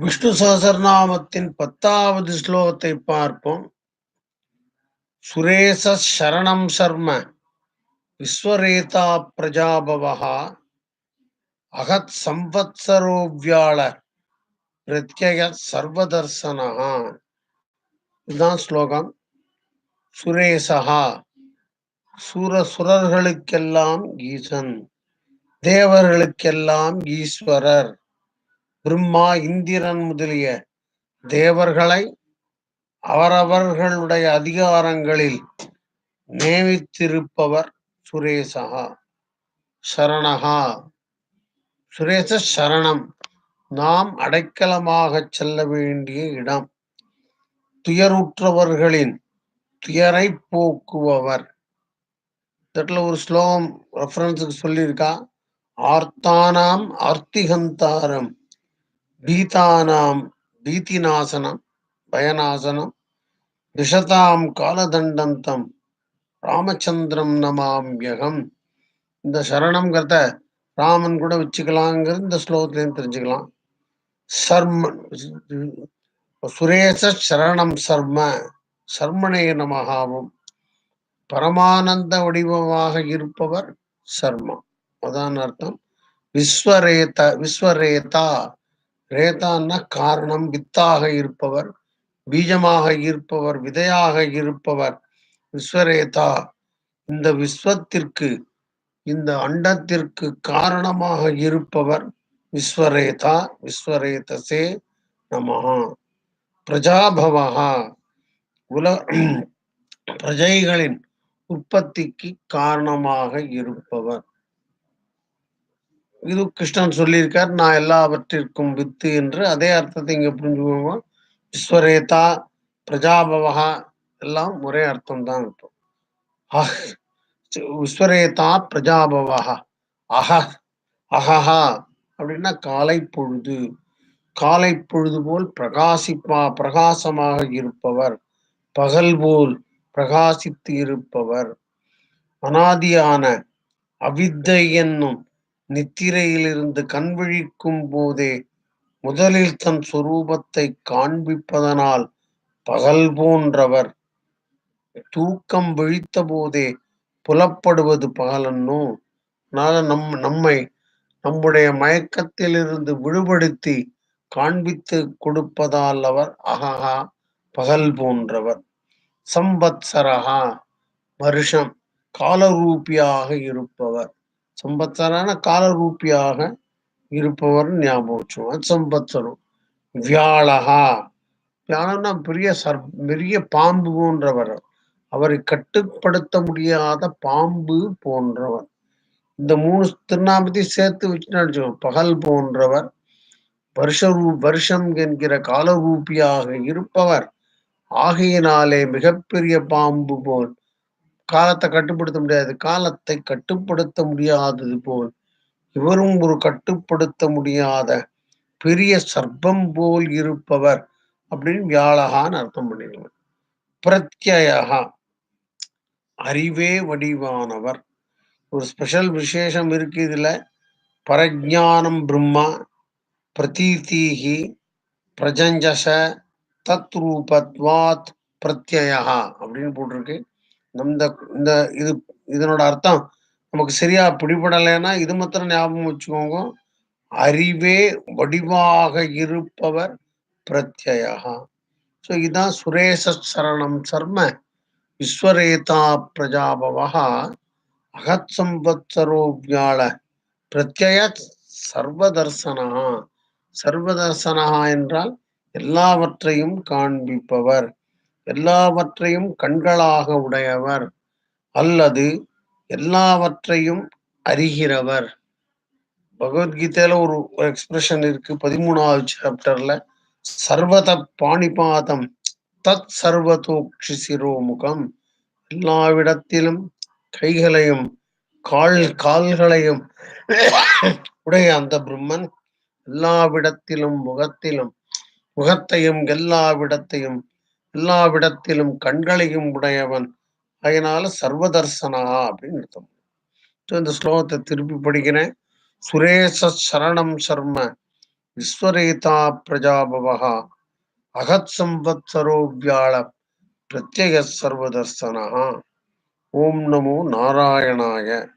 விஷ்ணு சகசரநாமத்தின் பத்தாவது ஸ்லோகத்தை பார்ப்போம். சுரேச சரணம் சர்ம விஸ்வரேதா பிரஜாபவா அகத் சம்வத்சரோவியாள பிரத்யக சர்வதர்சனா இதுதான் ஸ்லோகம். சுரேசகா சுரசுரர்களுக்கெல்லாம் ஈசன் தேவர்களுக்கெல்லாம் ஈஸ்வரர். பிரம்மா இந்திரன் முதலிய தேவர்களை அவரவர்களுடைய அதிகாரங்களில் நியமித்திருப்பவர் சுரேசகா சரணகா சுரேச சரணம். நாம் அடைக்கலமாக செல்ல வேண்டிய இடம். துயருற்றவர்களின் துயரை போக்குபவர். இடத்துல ஒரு ஸ்லோகம் ரெஃபரன்ஸுக்கு சொல்லியிருக்கா. ஆர்த்தானாம் ஆர்த்திகந்தாரம். பீதானாம் பீதிநாசனம் பயநாசனம் விஷதாம் காலதண்டந்தம் ராமச்சந்திரம் நமாம்யகம் இந்த சரணம்ங்கிறத ராமன் கூட வச்சுக்கலாங்கிறது இந்த ஸ்லோகத்துலேயும் தெரிஞ்சுக்கலாம். சர்ம சுரேச சரணம் சர்ம சர்மனே நமகாவும் பரமானந்த வடிவமாக இருப்பவர் சர்மா. அதான் அர்த்தம். விஸ்வரேத விஸ்வரேதா ரேதான்னா காரணம் வித்தாக இருப்பவர் பீஜமாக இருப்பவர் விதையாக இருப்பவர். விஸ்வரேதா இந்த விஸ்வத்திற்கு இந்த அண்டத்திற்கு காரணமாக இருப்பவர் விஸ்வரேதா விஸ்வரேதசே நமஹா. பிரஜாபவகா உல பிரஜைகளின் உற்பத்திக்கு காரணமாக இருப்பவர். இது கிருஷ்ணன் சொல்லியிருக்கார் நான் எல்லாவற்றிற்கும் வித்து என்று அதே அர்த்தத்தை இங்க புரிஞ்சுக்கோங்க விஸ்வரேதா பிரஜாபவகா எல்லாம் ஒரே அர்த்தம் தான் இருக்கும் அஹ் விஸ்வரேதா பிரஜாபவகா அஹ அஹஹா அப்படின்னா காலை பொழுது காலை பொழுது போல் பிரகாசிப்பா பிரகாசமாக இருப்பவர். பகல் போல் பிரகாசித்து இருப்பவர். அனாதியான அவித்தை என்னும் நித்திரையிலிருந்து கண்விழிக்கும் போதே முதலில் தன் சுரூபத்தை காண்பிப்பதனால் பகல் போன்றவர். தூக்கம் விழித்த போதே புலப்படுவது பகலன்னோ? அதனால நம் நம்மை நம்முடைய மயக்கத்திலிருந்து விடுபடுத்தி காண்பித்து கொடுப்பதால் அவர் அகஹா பகல் போன்றவர். சம்பத்சரகா வருஷம் காலரூபியாக இருப்பவர். சம்பத்சரான காலரூபியாக இருப்பவர் ஞாபகம் வச்சுவோம் சம்பத்சரம் வியாழகா. வியாழன்னா பெரிய சர் பெரிய பாம்பு போன்றவர் அவரை கட்டுப்படுத்த முடியாத பாம்பு போன்றவர். இந்த மூணு திருநாமத்தை சேர்த்து வச்சு பகல் போன்றவர் வருஷ வருஷம் என்கிற காலரூபியாக இருப்பவர். ஆகையினாலே மிகப்பெரிய பாம்பு போல் காலத்தை கட்டுப்படுத்த முடியாது. காலத்தை கட்டுப்படுத்த முடியாதது போல். இவரும் ஒரு கட்டுப்படுத்த முடியாத பெரிய சர்ப்பம் போல் இருப்பவர் அப்படின்னு வியாழகான்னு அர்த்தம் பண்ணிடுவார். பிரத்யகா அறிவே வடிவானவர். ஒரு ஸ்பெஷல் விசேஷம் இருக்கு இதுல. பரஜானம் பிரம்மா பிரதீதீகி பிரஜஞ்சச தத்ரூபத்வாத் பிரத்யயா அப்படின்னு போட்டிருக்கு. இந்த இந்த இது இதனோட அர்த்தம் நமக்கு சரியா பிடிபடலைன்னா இது மாத்திரம் ஞாபகம் வச்சுக்கோங்க. அறிவே வடிவாக இருப்பவர் பிரத்யயா. ஸோ இதுதான் சுரேச சரணம் சர்ம விஸ்வரேதா பிரஜாபவா அகத் சம்பத்சரோ பிரத்யய சர்வதர்சனா. சர்வதர்சனா என்றால் எல்லாவற்றையும் காண்பிப்பவர். எல்லாவற்றையும் கண்களாக உடையவர் அல்லது எல்லாவற்றையும் அறிகிறவர். பகவத்கீதையில ஒரு எக்ஸ்பிரஷன் இருக்கு. பதிமூணாவது சாப்டர்ல சர்வத பாணிபாதம் தத் சர்வதோக்ஷி சிரோமுகம் எல்லாவிடத்திலும் கைகளையும் கால் கால்களையும் உடைய அந்த பிரம்மன் எல்லாவிடத்திலும் முகத்திலும் முகத்தையும் எல்லாவிடத்தையும் எல்லாவிடத்திலும் கண்களையும் உடையவன். அதனால சர்வதர்சனா அப்படின்னு அர்த்தம். இந்த ஸ்லோகத்தை திருப்பி படிக்கிறேன். சுரேச சரணம் சர்ம விஸ்வரேதா பிரஜாபவகா அகத் சம்பத் வியாழ பிரத்யேக சர்வதர்சனः. ஓம் நமோ நாராயணாய.